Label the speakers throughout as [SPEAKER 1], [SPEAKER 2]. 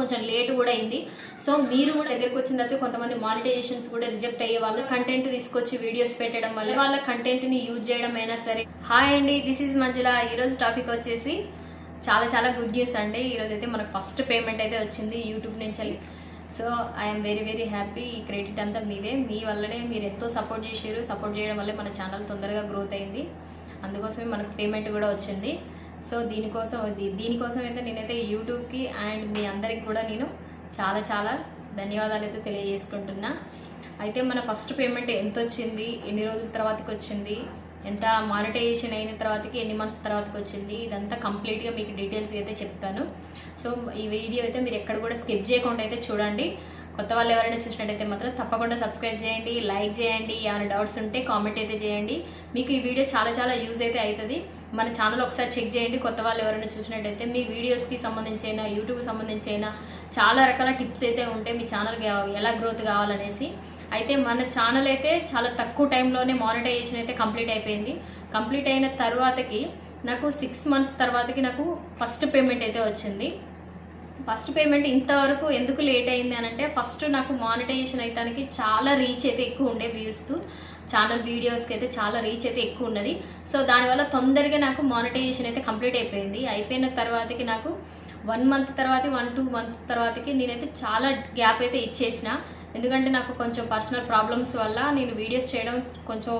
[SPEAKER 1] కొంచెం లేట్ కూడా అయింది. సో మీరు కూడా దగ్గరకు వచ్చిన తర్వాత కొంతమంది మానిటైజేషన్స్ కూడా రిజెక్ట్ అయ్యే వాళ్ళు కంటెంట్ తీసుకొచ్చి వీడియోస్ పెట్టడం వల్ల వాళ్ళ కంటెంట్ని యూజ్ చేయడం అయినా సరే. హాయ్ అండి దిస్ ఈజ్ మంజుల. ఈరోజు టాపిక్ వచ్చేసి చాలా చాలా గుడ్ న్యూస్ అండి. ఈరోజు అయితే మనకు ఫస్ట్ పేమెంట్ అయితే వచ్చింది యూట్యూబ్ నుంచి so I'm very very happy ఈ క్రెడిట్ అంతా మీదే. మీ వల్లనే మీరు ఎంతో సపోర్ట్ చేసారు సపోర్ట్ చేయడం వల్లే మన ఛానల్ తొందరగా గ్రోత్ అయింది. అందుకోసమే మనకు పేమెంట్ కూడా వచ్చింది. సో దీనికోసం దీనికోసం అయితే నేనైతే యూట్యూబ్కి అండ్ మీ అందరికి కూడా నేను చాలా చాలా ధన్యవాదాలు అయితే తెలియజేసుకుంటున్నా. అయితే మన ఫస్ట్ పేమెంట్ ఎంత వచ్చింది ఎన్ని రోజుల తర్వాతకి వచ్చింది ఎంత మానిటైజేషన్ అయిన తర్వాతకి ఎన్ని మంత్స్ తర్వాతకి వచ్చింది ఇదంతా కంప్లీట్గా మీకు డీటెయిల్స్ అయితే చెప్తాను. సో ఈ వీడియో అయితే మీరు ఎక్కడ కూడా స్కిప్ చేయకుండా అయితే చూడండి. కొత్త వాళ్ళు ఎవరైనా చూసినట్టయితే మాత్రం తప్పకుండా సబ్స్క్రైబ్ చేయండి లైక్ చేయండి. ఏమైనా డౌట్స్ ఉంటే కామెంట్ అయితే చేయండి. మీకు ఈ వీడియో చాలా చాలా యూజ్ అయితే అవుతుంది మన ఛానల్ ఒకసారి చెక్ చేయండి. కొత్త వాళ్ళు ఎవరైనా చూసినట్టయితే మీ వీడియోస్కి సంబంధించి అయినా యూట్యూబ్కి సంబంధించి అయినా చాలా రకాల టిప్స్ అయితే ఉంటాయి మీ ఛానల్కి ఎలా గ్రోత్ కావాలనేసి. అయితే మన ఛానల్ అయితే చాలా తక్కువ టైంలోనే మానిటైజేషన్ అయితే కంప్లీట్ అయిపోయింది. కంప్లీట్ అయిన తర్వాతకి నాకు సిక్స్ మంత్స్ తర్వాతకి నాకు ఫస్ట్ పేమెంట్ అయితే వచ్చింది. ఫస్ట్ పేమెంట్ ఇంతవరకు ఎందుకు లేట్ అయింది అని అంటే ఫస్ట్ నాకు మానిటైజేషన్ అయితే చాలా రీచ్ అయితే ఎక్కువ ఉండే వ్యూస్తో ఛానల్ వీడియోస్కి అయితే చాలా రీచ్ అయితే ఎక్కువ ఉన్నది. సో దానివల్ల తొందరగా నాకు మానిటైజేషన్ అయితే కంప్లీట్ అయిపోయింది. అయిపోయిన తర్వాతకి నాకు వన్ మంత్ తర్వాత వన్ టూ మంత్ తర్వాతకి నేనైతే చాలా గ్యాప్ అయితే ఇచ్చేసిన. ఎందుకంటే నాకు కొంచెం పర్సనల్ ప్రాబ్లమ్స్ వల్ల నేను వీడియోస్ చేయడం కొంచెం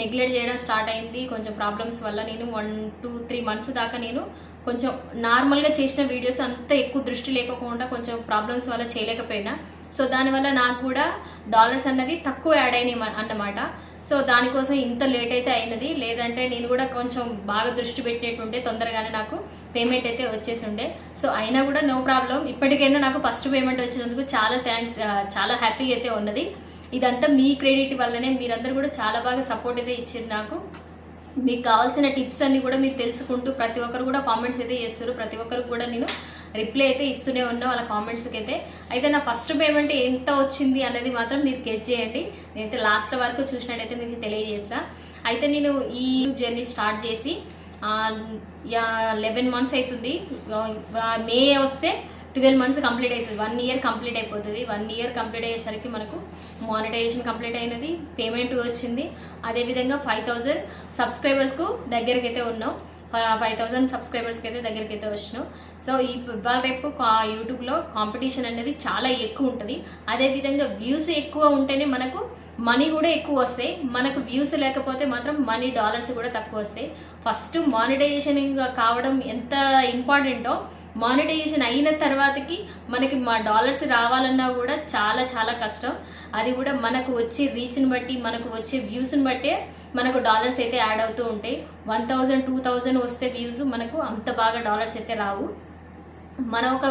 [SPEAKER 1] నెగ్లెక్ట్ చేయడం స్టార్ట్ అయింది. కొంచెం ప్రాబ్లమ్స్ వల్ల నేను వన్ టూ త్రీ మంత్స్ దాకా నేను కొంచెం నార్మల్గా చేసిన వీడియోస్ అంత ఎక్కువ దృష్టి లేకపోకుండా కొంచెం ప్రాబ్లమ్స్ వల్ల చేయలేకపోయినా. సో దానివల్ల నాకు కూడా డాలర్స్ అన్నవి తక్కువ యాడ్ అయినాయి అన్నమాట. సో దానికోసం ఇంత లేట్ అయితే అయినది. లేదంటే నేను కూడా కొంచెం బాగా దృష్టి పెట్టేటుంటే తొందరగానే నాకు పేమెంట్ అయితే వచ్చేసి ఉండే సో అయినా కూడా నో ప్రాబ్లం ఇప్పటికైనా నాకు ఫస్ట్ పేమెంట్ వచ్చినందుకు చాలా థ్యాంక్స్ చాలా హ్యాపీగా అయితే ఉన్నది. ఇదంతా మీ క్రెడిట్ వల్లనే మీరందరూ కూడా చాలా బాగా సపోర్ట్ అయితే ఇచ్చారు నాకు. మీకు కావాల్సిన టిప్స్ అన్ని కూడా మీరు తెలుసుకుంటూ ప్రతి ఒక్కరు కూడా కామెంట్స్ అయితే చేస్తారు. ప్రతి ఒక్కరికి కూడా నేను రిప్లై అయితే ఇస్తూనే ఉన్నా వాళ్ళ కామెంట్స్కి అయితే అయితే నా ఫస్ట్ పేమెంట్ ఎంత వచ్చింది అనేది మాత్రం మీరు గెట్ చేయండి. నేనైతే లాస్ట్ వరకు చూసినట్టయితే మీకు తెలియజేస్తా. అయితే నేను ఈ జర్నీ స్టార్ట్ చేసి లెవెన్ మంత్స్ అవుతుంది మే వస్తే ట్వెల్వ్ మంత్స్ కంప్లీట్ అవుతుంది వన్ ఇయర్ కంప్లీట్ అయిపోతుంది. వన్ ఇయర్ కంప్లీట్ అయ్యేసరికి మనకు మానిటైజేషన్ కంప్లీట్ అయినది పేమెంట్ వచ్చింది. అదేవిధంగా ఫైవ్ థౌజండ్ సబ్స్క్రైబర్స్కు దగ్గరికి అయితే ఉన్నాం. ఫైవ్ థౌజండ్ సబ్స్క్రైబర్స్కి అయితే దగ్గరికి అయితే వచ్చినాం. సో ఈ ఇవాళ రేపు యూట్యూబ్లో కాంపిటీషన్ అనేది చాలా ఎక్కువ ఉంటుంది. అదేవిధంగా వ్యూస్ ఎక్కువ ఉంటేనే మనకు మనీ కూడా ఎక్కువ వస్తాయి. మనకు వ్యూస్ లేకపోతే మాత్రం మనీ డాలర్స్ కూడా తక్కువ వస్తాయి. ఫస్ట్ మానిటైజేషన్ కావడం ఎంత ఇంపార్టెంటో మానిటైజేషన్ అయిన తర్వాతకి మనకి మా డాలర్స్ రావాలన్నా కూడా చాలా చాలా కష్టం. అది కూడా మనకు వచ్చే రీచ్ని బట్టి మనకు వచ్చే వ్యూస్ని బట్టే మనకు డాలర్స్ అయితే యాడ్ అవుతూ ఉంటాయి. వన్ థౌజండ్ టూ థౌజండ్ వస్తే వ్యూస్ మనకు అంత బాగా డాలర్స్ అయితే రావు. మన ఒక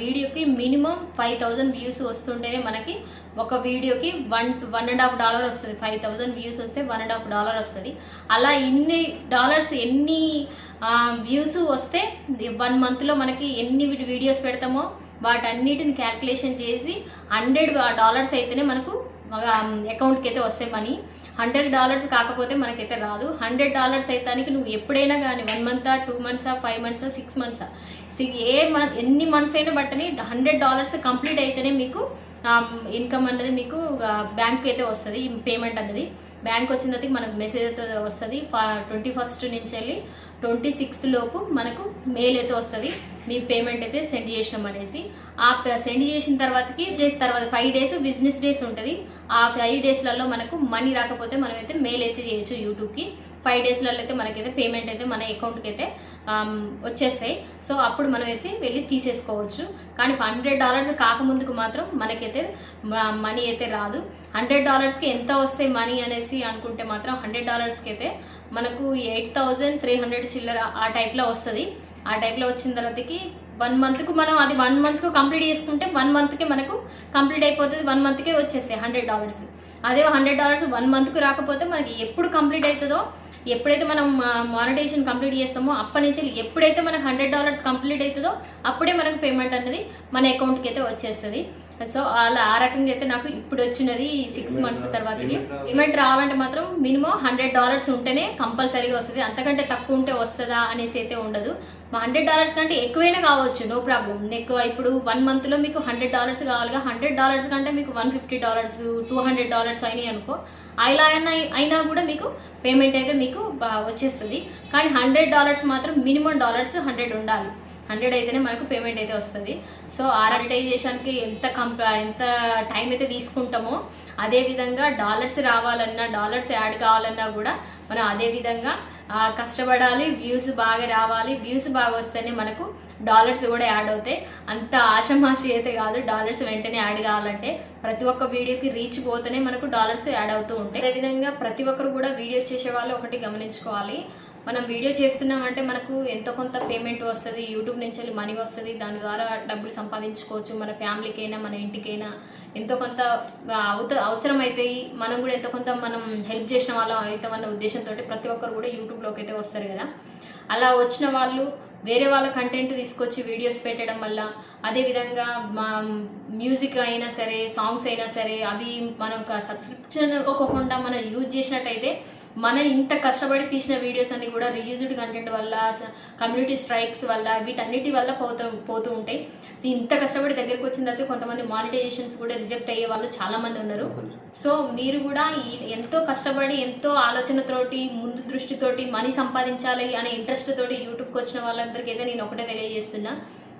[SPEAKER 1] వీడియోకి మినిమం ఫైవ్ థౌజండ్ వ్యూస్ వస్తుంటేనే మనకి ఒక వీడియోకి one one and half dollar వస్తుంది. ఫైవ్ థౌజండ్ వ్యూస్ వస్తే వన్ అండ్ హాఫ్ డాలర్ వస్తుంది. అలా ఇన్ని డాలర్స్ ఎన్ని వ్యూస్ వస్తే వన్ మంత్లో మనకి ఎన్ని వీడియోస్ పెడతామో వాటన్నిటిని క్యాల్కులేషన్ చేసి హండ్రెడ్ డాలర్స్ అయితేనే మనకు అకౌంట్కి అయితే వస్తాయి మనీ. హండ్రెడ్ డాలర్స్ కాకపోతే మనకైతే రాదు. హండ్రెడ్ డాలర్స్ అయితానికి నువ్వు ఎప్పుడైనా కానీ వన్ మంతా టూ మంత్సా ఫైవ్ మంత్సా సిక్స్ మంత్సా ఏ మంత్ ఎన్ని మంత్స్ అయినా బట్టని హండ్రెడ్ డాలర్స్ కంప్లీట్ అయితేనే మీకు ఇన్కమ్ అనేది మీకు బ్యాంక్ అయితే వస్తుంది పేమెంట్ అనేది బ్యాంక్ వచ్చిన తర్వాత మనకు మెసేజ్ అయితే వస్తుంది. ట్వంటీ ఫస్ట్ నుంచి వెళ్ళి ట్వంటీ సిక్స్త్ లోపు మనకు మెయిల్ అయితే వస్తుంది. మీ పేమెంట్ అయితే సెండ్ చేసినాం అనేసి. ఆ సెండ్ చేసిన తర్వాతకి డేస్ తర్వాత ఫైవ్ డేస్ బిజినెస్ డేస్ ఉంటుంది. ఆ ఫైవ్ డేస్లలో మనకు మనీ రాకపోతే మనమైతే మెయిల్ అయితే చేయొచ్చు యూట్యూబ్కి ఫైవ్ డేస్లలో అయితే మనకైతే పేమెంట్ అయితే మన అకౌంట్కి అయితే వచ్చేస్తాయి. సో అప్పుడు మనం అయితే వెళ్ళి తీసేసుకోవచ్చు. కానీ హండ్రెడ్ డాలర్స్ కాకముందుకు మాత్రం మనకైతే మనీ అయితే రాదు. హండ్రెడ్ డాలర్స్కి ఎంత వస్తాయి మనీ అనేసి అనుకుంటే మాత్రం హండ్రెడ్ డాలర్స్కి అయితే మనకు ఎయిట్ థౌజండ్ త్రీ హండ్రెడ్ చిల్లర ఆ టైప్లో వస్తుంది. ఆ టైప్లో వచ్చిన తర్వాతకి వన్ మంత్కు మనం అది వన్ మంత్కు కంప్లీట్ చేసుకుంటే వన్ మంత్కే మనకు కంప్లీట్ అయిపోతుంది వన్ మంత్కే వచ్చేస్తాయి హండ్రెడ్ డాలర్స్. అదే హండ్రెడ్ డాలర్స్ వన్ మంత్కు రాకపోతే మనకి ఎప్పుడు కంప్లీట్ అవుతుందో ఎప్పుడైతే మనం మానిటైజేషన్ కంప్లీట్ చేస్తామో అప్పటి నుంచి ఎప్పుడైతే మనకు హండ్రెడ్ డాలర్స్ కంప్లీట్ అవుతుందో అప్పుడే మనకు పేమెంట్ అనేది మన అకౌంట్కి అయితే వచ్చేస్తుంది. సో అలా ఆ రకంగా అయితే నాకు ఇప్పుడు వచ్చినది సిక్స్ మంత్స్ తర్వాతకి పేమెంట్ రావాలంటే మాత్రం మినిమం హండ్రెడ్ డాలర్స్ ఉంటేనే కంపల్సరీగా వస్తుంది. అంతకంటే తక్కువ ఉంటే వస్తుందా అనేసి అయితే ఉండదు. హండ్రెడ్ డాలర్స్ కంటే ఎక్కువైనా కావచ్చు నో ప్రాబ్లం ఎక్కువ ఇప్పుడు వన్ మంత్లో మీకు హండ్రెడ్ డాలర్స్ కావాలిగా. హండ్రెడ్ డాలర్స్ కంటే మీకు one fifty dollars two hundred dollars అయినాయి అనుకో ఇలా అయినా అయినా కూడా మీకు పేమెంట్ అయితే మీకు వచ్చేస్తుంది. కానీ హండ్రెడ్ డాలర్స్ మాత్రం మినిమం డాలర్స్ హండ్రెడ్ ఉండాలి. హండ్రెడ్ అయితేనే మనకు పేమెంట్ అయితే వస్తుంది. సో ఆర్ఆర్టైజేషన్కి ఎంత కంప ఎంత టైం అయితే తీసుకుంటామో అదే విధంగా డాలర్స్ రావాలన్నా డాలర్స్ యాడ్ కావాలన్నా కూడా మనం అదే విధంగా కష్టపడాలి వ్యూస్ బాగా రావాలి. వ్యూస్ బాగా వస్తేనే మనకు డాలర్స్ కూడా యాడ్ అవుతాయి. అంత ఆషమాషి అయితే కాదు. డాలర్స్ వెంటనే యాడ్ కావాలంటే ప్రతి ఒక్క వీడియోకి రీచ్ పోతేనే మనకు డాలర్స్ యాడ్ అవుతూ ఉంటాయి. అదేవిధంగా ప్రతి ఒక్కరు కూడా వీడియో చేసే వాళ్ళు ఒకటి గమనించుకోవాలి. మనం వీడియో చేస్తున్నామంటే మనకు ఎంతో కొంత పేమెంట్ వస్తుంది యూట్యూబ్ నుంచి వెళ్ళి మనీ వస్తుంది. దాని ద్వారా డబ్బులు సంపాదించుకోవచ్చు మన ఫ్యామిలీకైనా మన ఇంటికైనా. ఎంతో కొంత అవుత అవసరం అవుతాయి మనం కూడా ఎంతో కొంత మనం హెల్ప్ చేసిన వాళ్ళం అవుతామన్న ఉద్దేశంతో ప్రతి ఒక్కరు కూడా యూట్యూబ్లోకి అయితే వస్తారు కదా. అలా వచ్చిన వాళ్ళు వేరే వాళ్ళ కంటెంట్ తీసుకొచ్చి వీడియోస్ పెట్టడం వల్ల అదేవిధంగా మా మ్యూజిక్ అయినా సరే సాంగ్స్ అయినా సరే అవి మనం సబ్స్క్రిప్షన్ ఇవ్వకుండా మనం యూజ్ చేసినట్టయితే మన ఇంత కష్టపడి తీసిన వీడియోస్ అన్ని కూడా రీయూజ్డ్ కంటెంట్ వల్ల కమ్యూనిటీ స్ట్రైక్స్ వల్ల వీటన్నిటి వల్ల పోతూ పోతూ ఉంటాయి. ఇంత కష్టపడి దగ్గరికి వచ్చిన తర్వాత కొంతమంది మానిటైజేషన్స్ కూడా రిజెక్ట్ అయ్యే వాళ్ళు చాలా మంది ఉన్నారు. సో మీరు కూడా ఈ ఎంతో కష్టపడి ఎంతో ఆలోచనతోటి ముందు దృష్టితోటి మనీ సంపాదించాలి అనే ఇంట్రెస్ట్ తోటి యూట్యూబ్కి వచ్చిన వాళ్ళందరికీ అయితే నేను ఒకటే తెలియజేస్తున్నా.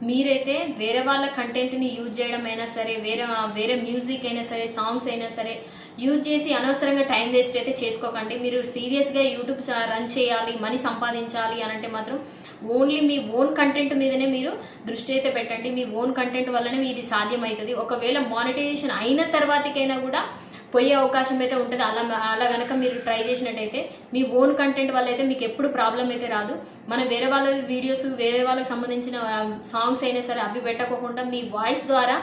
[SPEAKER 1] మీరైతే వేరే వాళ్ళ కంటెంట్ని యూజ్ చేయడం అయినా సరే వేరే వేరే మ్యూజిక్ అయినా సరే సాంగ్స్ అయినా సరే యూజ్ చేసి అనవసరంగా టైం వేస్ట్ అయితే చేసుకోకండి. మీరు సీరియస్గా యూట్యూబ్ రన్ చేయాలి మనీ సంపాదించాలి అని అంటే మాత్రం ఓన్లీ మీ ఓన్ కంటెంట్ మీదనే మీరు దృష్టి అయితే పెట్టండి. మీ ఓన్ కంటెంట్ వల్లనే ఇది సాధ్యమవుతుంది. ఒకవేళ మానిటైజేషన్ అయిన తర్వాతకైనా కూడా పోయే అవకాశం అయితే ఉంటుంది. అలా అలా కనుక మీరు ట్రై చేసినట్టయితే మీ ఓన్ కంటెంట్ వల్ల అయితే మీకు ఎప్పుడు ప్రాబ్లం అయితే రాదు. మనం వేరే వాళ్ళ వీడియోస్ వేరే వాళ్ళకి సంబంధించిన సాంగ్స్ అయినా సరే అవి పెట్టకోకుండా మీ వాయిస్ ద్వారా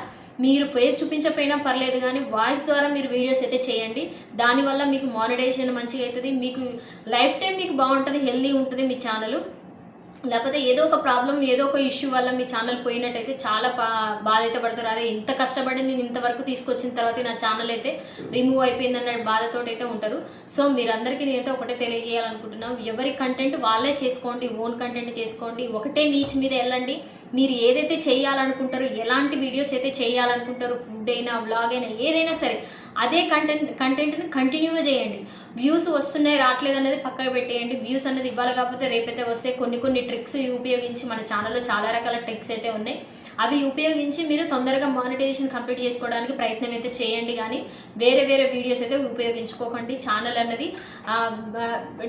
[SPEAKER 1] మీరు ఫేస్ చూపించకపోయినా పర్లేదు కానీ వాయిస్ ద్వారా మీరు వీడియోస్ అయితే చేయండి. దానివల్ల మీకు మానిటైజేషన్ మంచిగా అవుతుంది. మీకు లైఫ్ టైం మీకు బాగుంటుంది హెల్దీ ఉంటుంది మీ ఛానల్. లేకపోతే ఏదో ఒక ప్రాబ్లం ఏదో ఒక ఇష్యూ వల్ల మీ ఛానల్ పోయినట్టయితే చాలా బా బాధ పడతారు అరే ఇంత కష్టపడి నేను ఇంతవరకు తీసుకొచ్చిన తర్వాత నా ఛానల్ అయితే రిమూవ్ అయిపోయింది అన్న బాధతో అయితే ఉంటారు. సో మీరందరికీ నేనైతే ఒకటే తెలియజేయాలనుకుంటున్నాం. ఎవరి కంటెంట్ వాళ్ళే చేసుకోండి ఓన్ కంటెంట్ చేసుకోండి. ఒకటే నీచ్ మీద వెళ్ళండి. మీరు ఏదైతే చేయాలనుకుంటారో ఎలాంటి వీడియోస్ అయితే చేయాలనుకుంటారో ఫుడ్ అయినా వ్లాగ్ అయినా ఏదైనా సరే అదే కంటెంట్ కంటెంట్ని కంటిన్యూగా చేయండి. వ్యూస్ వస్తున్నాయి రావట్లేదు అనేది పక్కకు పెట్టేయండి. వ్యూస్ అనేది ఇవ్వాలి కాకపోతే రేపైతే వస్తే కొన్ని కొన్ని ట్రిక్స్ ఉపయోగించి మన ఛానల్లో చాలా రకాల ట్రిక్స్ అయితే ఉన్నాయి. అవి ఉపయోగించి మీరు తొందరగా మానిటైజేషన్ కంప్లీట్ చేసుకోవడానికి ప్రయత్నం అయితే చేయండి కానీ వేరే వేరే వీడియోస్ అయితే ఉపయోగించుకోకండి. ఛానల్ అన్నది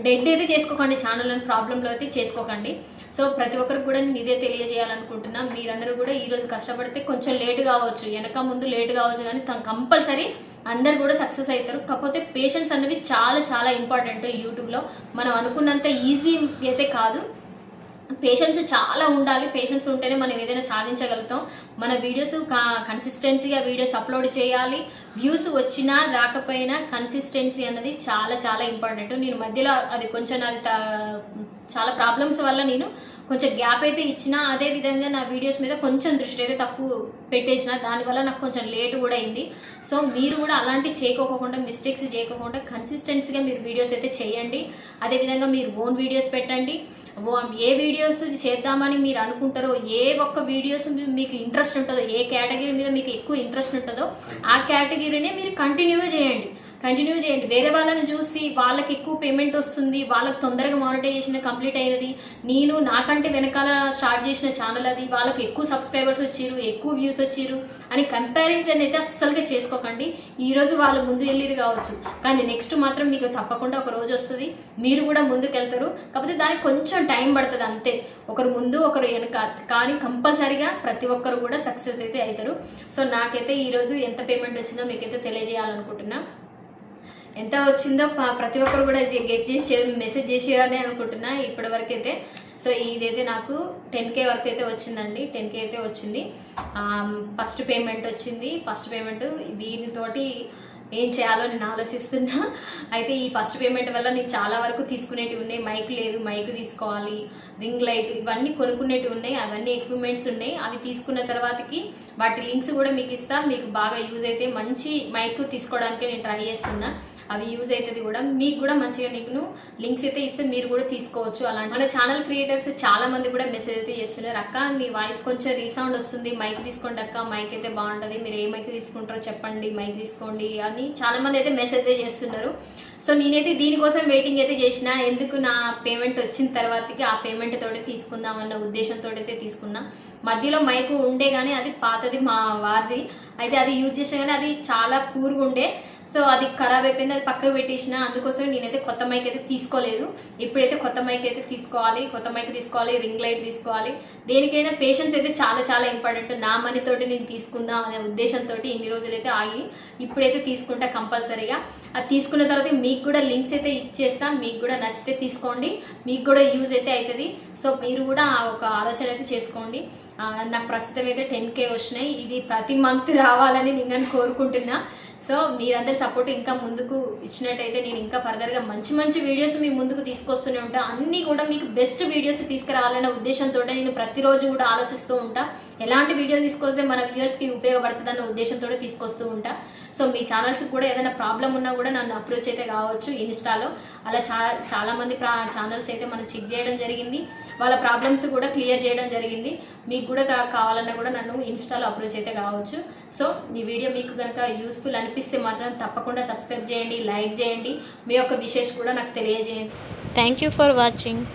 [SPEAKER 1] డెడ్ అయితే చేసుకోకండి. ఛానల్ అని ప్రాబ్లంలో అయితే చేసుకోకండి. సో ప్రతి ఒక్కరికి కూడా నేను ఇదే తెలియజేయాలనుకుంటున్నా. మీరందరూ కూడా ఈరోజు కష్టపడితే కొంచెం లేట్ కావచ్చు. వెనక ముందు లేట్ కావచ్చు కానీ కంపల్సరీ అందరు కూడా సక్సెస్ అవుతారు. కాకపోతే పేషెన్స్ అనేవి చాలా చాలా ఇంపార్టెంట్ యూట్యూబ్లో మనం అనుకున్నంత ఈజీ అయితే కాదు. పేషెన్స్ చాలా ఉండాలి. పేషెన్స్ ఉంటేనే మనం ఏదైనా సాధించగలుగుతాం. మన వీడియోస్ కన్సిస్టెన్సీగా వీడియోస్ అప్లోడ్ చేయాలి. వ్యూస్ వచ్చినా రాకపోయినా కన్సిస్టెన్సీ అన్నది చాలా చాలా ఇంపార్టెంట్ నేను మధ్యలో అది కొంచెం అది చాలా ప్రాబ్లమ్స్ వల్ల నేను కొంచెం గ్యాప్ అయితే ఇచ్చిన అదే విధంగా నా వీడియోస్ మీద కొంచెం దృష్టి అయితే తక్కువ పెట్టేసిన దానివల్ల నాకు కొంచెం లేట్ కూడా అయింది. సో మీరు కూడా అలాంటి చేయకోకుండా మిస్టేక్స్ చేయకోకుండా కన్సిస్టెన్సీగా మీరు వీడియోస్ అయితే చేయండి. అదేవిధంగా మీరు ఓన్ వీడియోస్ పెట్టండి. ఓ- ఏ వీడియోస్ చేద్దామని మీరు అనుకుంటారో ఏ ఒక్క వీడియోస్ మీకు ఇంట్రెస్ట్ ఉంటుందో ఏ కేటగిరీ మీద మీకు ఎక్కువ ఇంట్రెస్ట్ ఉంటుందో ఆ కేటగిరీనే మీరు కంటిన్యూగా చేయండి. కంటిన్యూ చేయండి. వేరే వాళ్ళని చూసి వాళ్ళకి ఎక్కువ పేమెంట్ వస్తుంది వాళ్ళకి తొందరగా మానిటైజేషన్ కంప్లీట్ అయినది. నేను నాకంటే వెనకాల స్టార్ట్ చేసిన ఛానల్ అది. వాళ్ళకి ఎక్కువ సబ్స్క్రైబర్స్ వచ్చిర్రు ఎక్కువ వ్యూస్ వచ్చిర్రు అని కంపారిజన్ అయితే అస్సలుగా చేసుకోకండి. ఈ రోజు వాళ్ళు ముందు వెళ్ళిరు కావచ్చు. కానీ నెక్స్ట్ మాత్రం మీకు తప్పకుండా ఒక రోజు వస్తుంది. మీరు కూడా ముందుకు వెళ్తారు కాకపోతే దానికి కొంచెం టైం పడుతుంది అంతే. ఒకరు ముందు ఒకరు వెనక. కానీ కంపల్సరీగా ప్రతి ఒక్కరు కూడా సక్సెస్ అయితే అవుతారు. సో నాకైతే ఈరోజు ఎంత పేమెంట్ వచ్చిందో మీకైతే తెలియజేయాలనుకుంటున్నా. ఎంత వచ్చిందో ప్రతి ఒక్కరు కూడా గెస్ట్ చేసి మెసేజ్ చేసేయాలని అనుకుంటున్నా ఇప్పటి వరకు అయితే సో ఇదైతే నాకు టెన్ కే వరకు అయితే వచ్చిందండి. టెన్ కే అయితే వచ్చింది. ఫస్ట్ పేమెంట్ వచ్చింది. ఫస్ట్ పేమెంట్ దీనితోటి ఏం చేయాలో నేను ఆలోచిస్తున్నా. అయితే ఈ ఫస్ట్ పేమెంట్ వల్ల నేను చాలా వరకు తీసుకునేటివి ఉన్నాయి. మైక్ లేదు మైక్ తీసుకోవాలి రింగ్ లైట్ ఇవన్నీ కొనుక్కునేటివి ఉన్నాయి. అవన్నీ ఎక్విప్మెంట్స్ ఉన్నాయి. అవి తీసుకున్న తర్వాతకి వాటి లింక్స్ కూడా మీకు ఇస్తా. మీకు బాగా యూజ్ అయితే మంచి మైక్ తీసుకోవడానికి నేను ట్రై చేస్తున్నా. అవి యూజ్ అవుతుంది కూడా. మీకు కూడా మంచిగా నీకు లింక్స్ అయితే ఇస్తే మీరు కూడా తీసుకోవచ్చు. అలాంటి మన ఛానల్ క్రియేటర్స్ చాలా మంది కూడా మెసేజ్ అయితే చేస్తున్నారు. అక్క మీ వాయిస్ కొంచెం రీసౌండ్ వస్తుంది. మైక్ తీసుకోండి అక్క. మైక్ అయితే బాగుంటుంది. మీరు ఏ మైక్ తీసుకుంటారో చెప్పండి. మైక్ తీసుకోండి అని చాలా మంది అయితే మెసేజ్ అయితే చేస్తున్నారు. సో నేనైతే దీనికోసం వెయిటింగ్ అయితే చేసిన. ఎందుకు నా పేమెంట్ వచ్చిన తర్వాతకి ఆ పేమెంట్ తోటి తీసుకుందాం అన్న ఉద్దేశంతో అయితే తీసుకున్నా. మధ్యలో మైకు ఉండే కానీ అది పాతది మా వారిది. అయితే అది యూజ్ చేసిన కానీ అది చాలా పూర్గా ఉండే. సో అది ఖరాబ్ అయిపోయింది అది పక్కకు పెట్టేసిన. అందుకోసం నేనైతే కొత్త మైక్ అయితే తీసుకోలేదు. ఇప్పుడైతే కొత్త మైక్ అయితే తీసుకోవాలి కొత్త మైక్ తీసుకోవాలి రింగ్ లైట్ తీసుకోవాలి. దేనికైనా పేషెన్స్ అయితే చాలా చాలా ఇంపార్టెంట్ నా మనీతోటి నేను తీసుకుందాం అనే ఉద్దేశంతో ఇన్ని రోజులైతే ఆగి ఇప్పుడైతే తీసుకుంటా కంపల్సరీగా. అది తీసుకున్న తర్వాత మీకు కూడా లింక్స్ అయితే ఇచ్చేస్తా. మీకు కూడా నచ్చితే తీసుకోండి. మీకు కూడా యూజ్ అయితే అవుతుంది సో మీరు కూడా ఆ ఒక ఆలోచన అయితే చేసుకోండి. నాకు ప్రస్తుతం అయితే టెన్ కే వచ్చినాయి. ఇది ప్రతి మంత్ రావాలని నేను కోరుకుంటున్నా. సో మీరందరి సపోర్ట్ ఇంకా ముందుకు ఇచ్చినట్టయితే నేను ఇంకా ఫర్దర్గా మంచి మంచి వీడియోస్ మీ ముందుకు తీసుకొస్తూనే ఉంటాను అన్నీ కూడా మీకు బెస్ట్ వీడియోస్ తీసుకురావాలనే ఉద్దేశంతో నేను ప్రతిరోజు కూడా ఆలోచిస్తూ ఉంటాను ఎలాంటి వీడియో తీసుకొస్తే మన వ్యూయర్స్కి ఉపయోగపడుతుంది అన్న ఉద్దేశంతో తీసుకొస్తూ ఉంటా. సో మీ ఛానల్స్ కూడా ఏదైనా ప్రాబ్లం ఉన్నా కూడా నన్ను అప్రోచ్ అయితే కావచ్చు ఇన్స్టాలో అలా చాలా చాలామంది మంది ఛానల్స్ అయితే మనం చెక్ చేయడం జరిగింది. వాళ్ళ ప్రాబ్లమ్స్ కూడా క్లియర్ చేయడం జరిగింది. మీకు కూడా కావాలన్నా కూడా నన్ను ఇన్స్టాలో అప్రోచ్ అయితే కావచ్చు. సో ఈ వీడియో మీకు కనుక యూస్ఫుల్ అనిపిస్తే మాత్రం తప్పకుండా సబ్స్క్రైబ్ చేయండి లైక్ చేయండి. మీ యొక్క విషెస్ కూడా నాకు తెలియజేయండి.
[SPEAKER 2] Thank you for watching